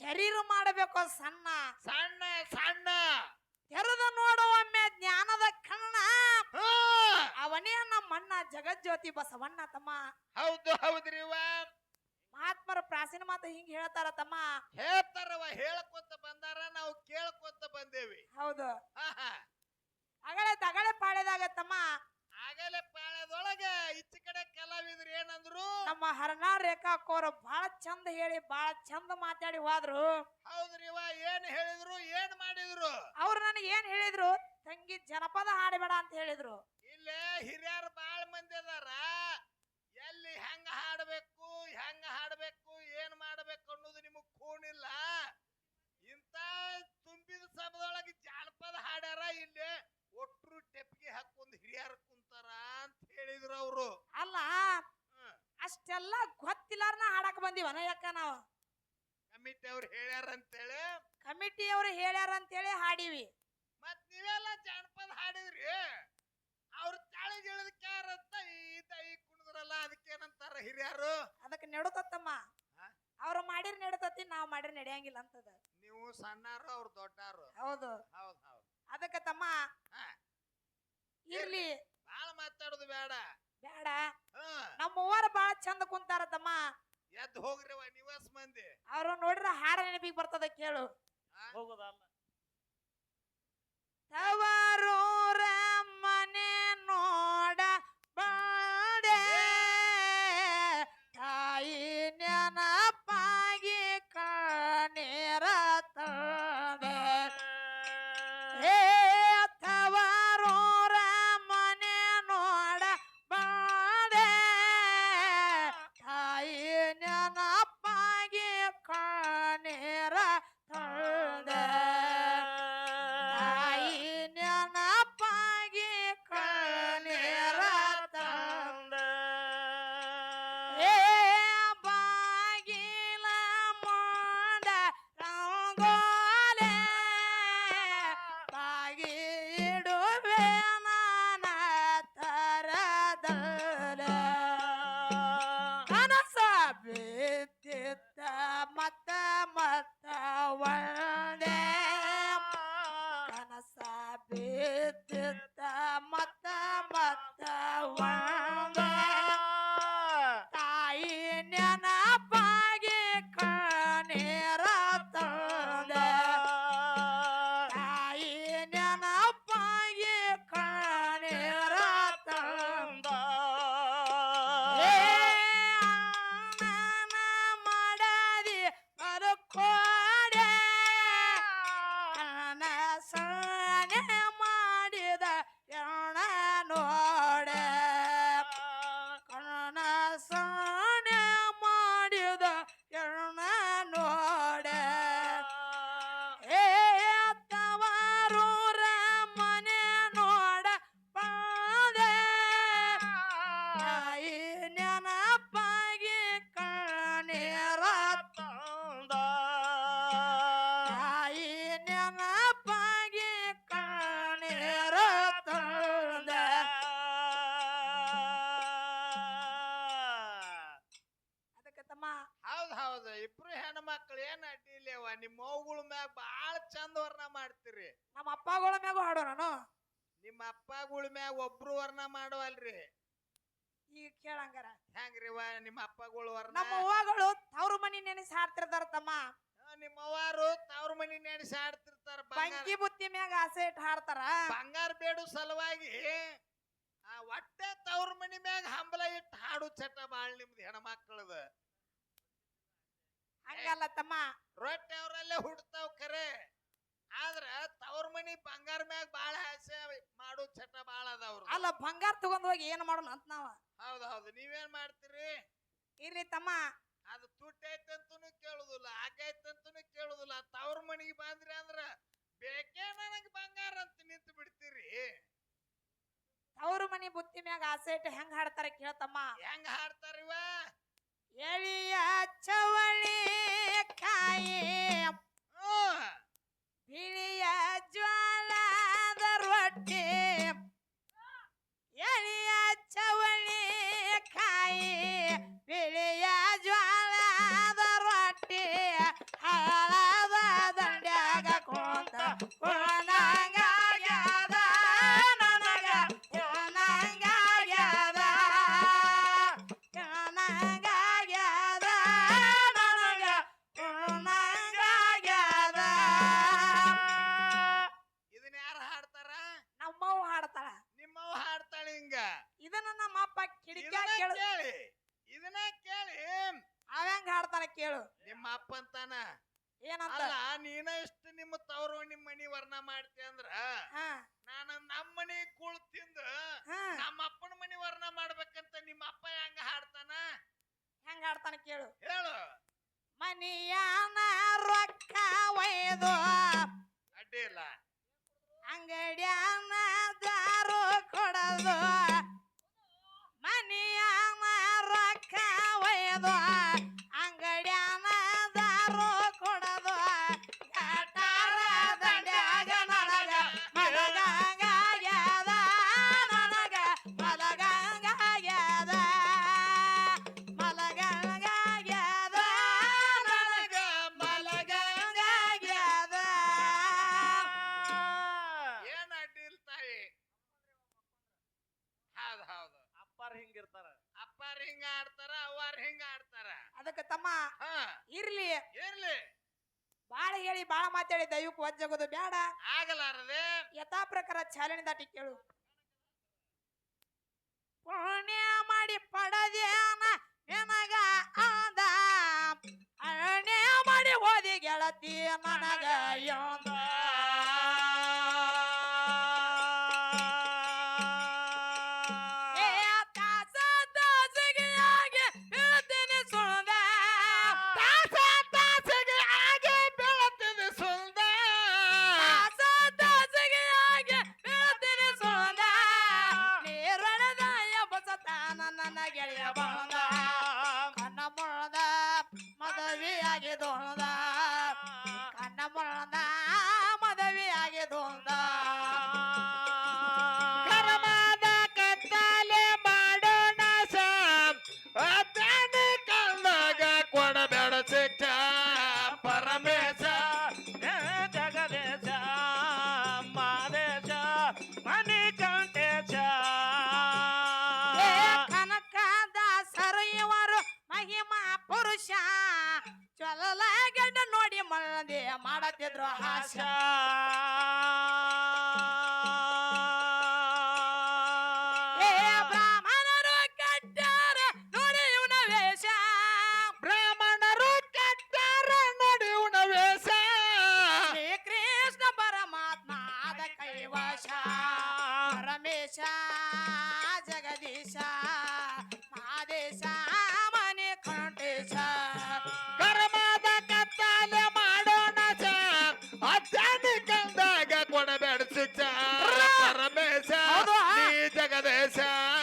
ಶರೀರ ಮಾಡಬೇಕು ಸಣ್ಣ. ಸಣ್ಣ ಸಣ್ಣ. ತೆರೆದ ನೋಡುವೊಮ್ಮೆ ಜ್ಞಾನದ ಕಣ್ಣ ಅವನೇ ನಮ್ಮ ಅಣ್ಣ ಜಗಜ್ಯೋತಿ ಬಸವಣ್ಣ ತಮ್ಮ. ಹೌದು ಹೌದ್ರಿ ಮಹಾತ್ಮರ ಪ್ರಾಚೀನ ಮಾತು ಹಿಂಗ್ ಹೇಳ್ತಾರ ತಮ್ಮ. ಹೇಳ್ತಾರವ ಹೇಳಕೊಂತ ಬಂದಾರ ನಾವು ಕೇಳ್ಕೊಂತ ಬಂದೇವಿ. ಹೌದು. ಅಗಳೆ ತಗಳೆ ಪಾಳೆದಾಗ ತಮ್ಮ. ಆಗಲೇ ಪಾಳ್ಯದೊಳಗ ಇಚ್ಚ ಕಡೆ ಕಲಾವಿದ್ರು ಏನಂದ್ರು? ನಮ್ಮ ಹರನಾ ರೇಖಾ ಕೋರ ಬಹಳ ಚಂದ ಹೇಳಿ ಬಹಳ ಚಂದ ಮಾತಾಡಿ ಹೋದ್ರು. ಹೌದ್ರಿ ಏನ್ ಹೇಳಿದ್ರು ಏನ್ ಮಾಡಿದ್ರು? ಅವ್ರು ನನಗೆ ಏನ್ ಹೇಳಿದ್ರು? ತಂಗಿ ಜನಪದ ಹಾಡಬೇಡ ಅಂತ ಹೇಳಿದ್ರು. ಇಲ್ಲೇ ಹಿರಿಯರು ಬಾಳ್ ಮಂದಿ ಅದಾರ. ಎಲ್ಲಿ ಹೆಂಗ ಹಾಡಬೇಕು ಹೆಂಗ ಹಾಡಬೇಕು ಏನ್ ಮಾಡ್ಬೇಕು ಅನ್ನೋದು ನಿಮಗ್ ಖೂನಿಲ್ಲ ಇಂತ ತುಂಬಿದ ಸಭದೊಳಗೆ ಜಾನಪದ ಹಾಡ್ಯಾರ ಇಲ್ಲಿ ಒಟ್ರು ಟೆಪ್ಪಿಗೆ ಹಾಕೊಂಡ್ ಹಿರಿಯರು ಅಂತ ಹೇಳಿದ್ರು ಅವರು ಅಲ್ಲ ಅಷ್ಟೆಲ್ಲ ನಾ ಹಾಡಕ್ ಬಂದಿವನ ಯಾಕ ನಾವು? ಕಮಿಟಿ ಅವ್ರು ಹೇಳ್ಯಾರ ಅಂತೇಳಿ ಕಮಿಟಿ ಅವ್ರು ಹೇಳ್ಯಾರ ಅಂತೇಳಿ ಹಾಡಿವಿ. ಮತ್ ನೀವೆಲ್ಲ ಜಾನಪದ ಹಾಡಿದ್ರಿ? ಅವ್ರ ತಾಳಿಗೆ ಇಳಿದಕ್ಕಾರಂತ ಈ ತಾಯಿ ಕುಣಿದ್ರಲ್ಲ ಅದಕ್ಕೇನಂತಾರ ಹಿರಿಯರು? ಅದಕ್ಕೆ ನೆಡುತ್ತಮ್ಮ? ಅವ್ರು ಮಾಡಿರ್ ನೆಡತತಿ ನಾವು ಮಾಡಿರ್ ನಡೆಯಂಗಿಲ್ಲ ಅಂತದ. ನೀವು ಸಣ್ಣಾರು ಅವ್ರು ದೊಡ್ಡಾರು. ಹೌದು. ಹೌದು ಹೌದು. ಅದಕ್ಕೆ ತಮ್ಮ ಹಾ. ಇರ್ಲಿ. ಬಾಳ ಮಾತಾಡೋದು ಬೇಡ. ಬೇಡ. ನಮ್ಮ ಅವ್ವರ ಬಾಳ ಚಂದ ಕುಂತಾರ ತಮ್ಮ ಎದ್ದು ಹೋಗ್ರಿ ನಿವಾಸ ಮಂದಿ. ಅವ್ರು ನೋಡಿದ್ರ ಹಾಡ ನೆನಪಿಗೆ ಬರ್ತದ ಕೇಳು? ಹೋಗುದಲ್ಲ ತವರೂರ ಹೌದ್ ಇಬ್ರು ಹೆಣ್ಮಕ್ಳು ಏನ್ ಅಡ್ಡಿಲೇವ ನಿಮ್ಮ ಮಗುಳ ಮ್ಯಾಗ ಬಾಳ ಚಂದ ವರ್ಣ ಮಾಡ್ತೀರಿ. ನಮ್ಮ ಅಪ್ಪಗಳ ಮ್ಯಾಗ ಹಾಡೋ ನಾನು? ನಿಮ್ಮ ಅಪ್ಪಗಳ ಮ್ಯಾಗ ಒಬ್ರು ವರ್ಣ ಮಾಡುವಲ್ರಿ. ಈಗ ಕೇಳಂಗಾರ ಹೆಂಗ್ರಿವ? ನಿಮ್ಮ ಅಪ್ಪಗಳು ವರ್ಣ? ನಮ್ಮ ಅವ್ವಗಳು ತವ್ರ ಮನಿ ನೆನೆಸಿ ಹಾಡ್ತಿರ್ತಾರ ತಮ್ಮ. ಆ, ನಿಮ್ಮ ಅವ್ವಾರು ತವ್ರ ಮನಿ ನೆನೆಸಿ ಹಾಡ್ತಿರ್ತಾರ. ಬಂಕಿ ಬುತ್ತಿ ಮ್ಯಾಗ ಆಸೆ ಇಟ್ಟು ಹಾಡ್ತಾರ. ಬಂಗಾರ ಬೇಡು ಸಲುವಾಗಿ ಆ ಒಟ್ಟೆ ತವ್ರ ಮನಿ ಮ್ಯಾಗ ಹಂಬಲ ಇಟ್ಟು ಹಾಡು ಚಟ ಬಾಳ್ ನಿಮ್ದು ಹೆಣ್ಮಕ್ಳದ. ಹಂಗಲ್ಲ ತಮ್ಮ. ರೊಟ್ಟಿ ಅವರಲ್ಲೇ ಹುಡ್ತಾವ್ ಖರೆ ಆದ್ರ ತವ್ರ ಮನಿ ಬಂಗಾರ ಮ್ಯಾಗ ಬಾಳ ಆಸೆ ಮಾಡು ಚಟ ಬಾಳ ಅದಾವ್ರು ಅಲ್ಲ ಬಂಗಾರ ತಗೊಂಡ್ ಹೋಗಿ ಏನ್ ಮಾಡೋಣ ಅಂತ ನಾವ. ಹೌದ್ ಹೌದು ನೀವೇನ್ ಮಾಡ್ತೀರಿ? ಇರ್ರಿ ತಮ್ಮ. ಅದು ತುಟ್ಟೈತಂತೂ ಕೇಳುದಿಲ್ಲ ಆಗೈತಂತೂ ಕೇಳುದಿಲ್ಲ. ತವ್ರ ಮನಿಗೆ ಬಂದ್ರಿ ಅಂದ್ರ ಬೇಕೇ ನನಗ್ ಬಂಗಾರ ಅಂತ ನಿಂತು ಬಿಡ್ತೀರಿ. ತವ್ರ ಮನಿ ಬುತ್ತಿ ಮ್ಯಾಗ ಆಸೆ ಇಟ್ಟು ಹೆಂಗ್ ಹಾಡ್ತಾರ ಕೇಳ್ತಮ್ಮ ಹೆಂಗ್ ಹಾಡ್ತಾರಿವ? ಎಳಿಯ ಚವಳಿ caia é. ಕೇಳು. ಕೇಳಿ. ಇದನ್ನ ಕೇಳಿ. ಅವ ಹೆಂಗ ಹಾಡ್ತಾನ ಕೇಳು. ನಿಮ್ಮ ಅಪ್ಪ ಅಂತಾನ? ಏನಂತ? ಅಲ್ಲ ನೀನ ಇಷ್ಟ ನಿಮ್ಮ ತವರು ನಿಮ್ಮ ಮನಿ ವರ್ಣ ಮಾಡ್ತಿ ಅಂದ್ರ ಹಾ. ನಾನು ನಮ್ಮ ಮನಿ ಕೂಳ್ ತಿಂದು ಹಾ. ನಮ್ಮ ಅಪ್ಪನ ಮನಿ ವರ್ಣ ಮಾಡ್ಬೇಕಂತ ನಿಮ್ಮ ಅಪ್ಪ ಹೆಂಗ ಹಾಡ್ತಾನ? ಹೆಂಗ ಹಾಡ್ತಾನ ಕೇಳು. ಹೇಳು. ಮನಿಯಾನ ರೊಕ್ಕ ಒಯ್ದು ಒಯ್ದು ಅಂಗಡ್ಯಾನ ಅದಕ್ಕೆ ತಮ್ಮ ಹಾ. ಇರ್ಲಿ. ಇರ್ಲಿ. ಬಾಳ ಹೇಳಿ ಬಾಳ ಮಾತಾಡಿ ದೈವಕ್ಕೆ ಒಜ್ಜಗೋದು ಬೇಡ. ಆಗಲಾರದೆ. ಯಥಾ ಪ್ರಕಾರ ಚಾಲನೆ ದಾಟಿ ಕೇಳು. ಪುಣ್ಯ ಮಾಡಿ ಪಡದೇನ ನಿನಗ ಆದ. ಅರಣ್ಯ ಮಾಡಿ ಓದಿ ಗೆಳತಿ ನನಗ ಯೋಂದ ಮಳ್ಳದೆ ಮಾಡತಿದ್ರು de esa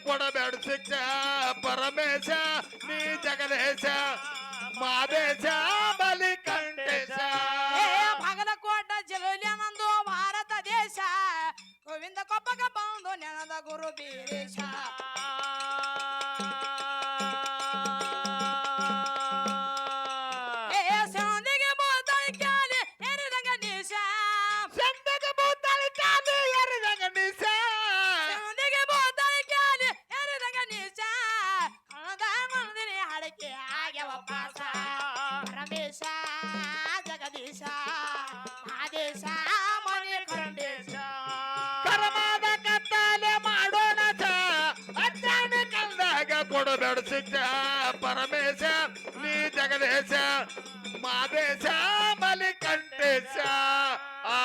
ಕಂದಾಗ ಕೊಡಬೇಡ ಶಿಕ್ಷ ಪರಮೇಶ ನೀ ಜಗದೇಶ ಮಾದೇಶ ಬಲಿ ಕಂಠೇಶ ಏ ಬಾಗಲಕೋಟ ಜಿಲ್ಲೆ ನಂದು ಭಾರತ ದೇಶ ಗೋವಿಂದ ಕೊಪ್ಪಗ ಬಂದು ನೆನದ ಗುರು ಬೀರೇಶ మూడు మెడిసిచ్చ పరమేశ నీ జగదేశ మాదేశ మలి కంటేశ ఆ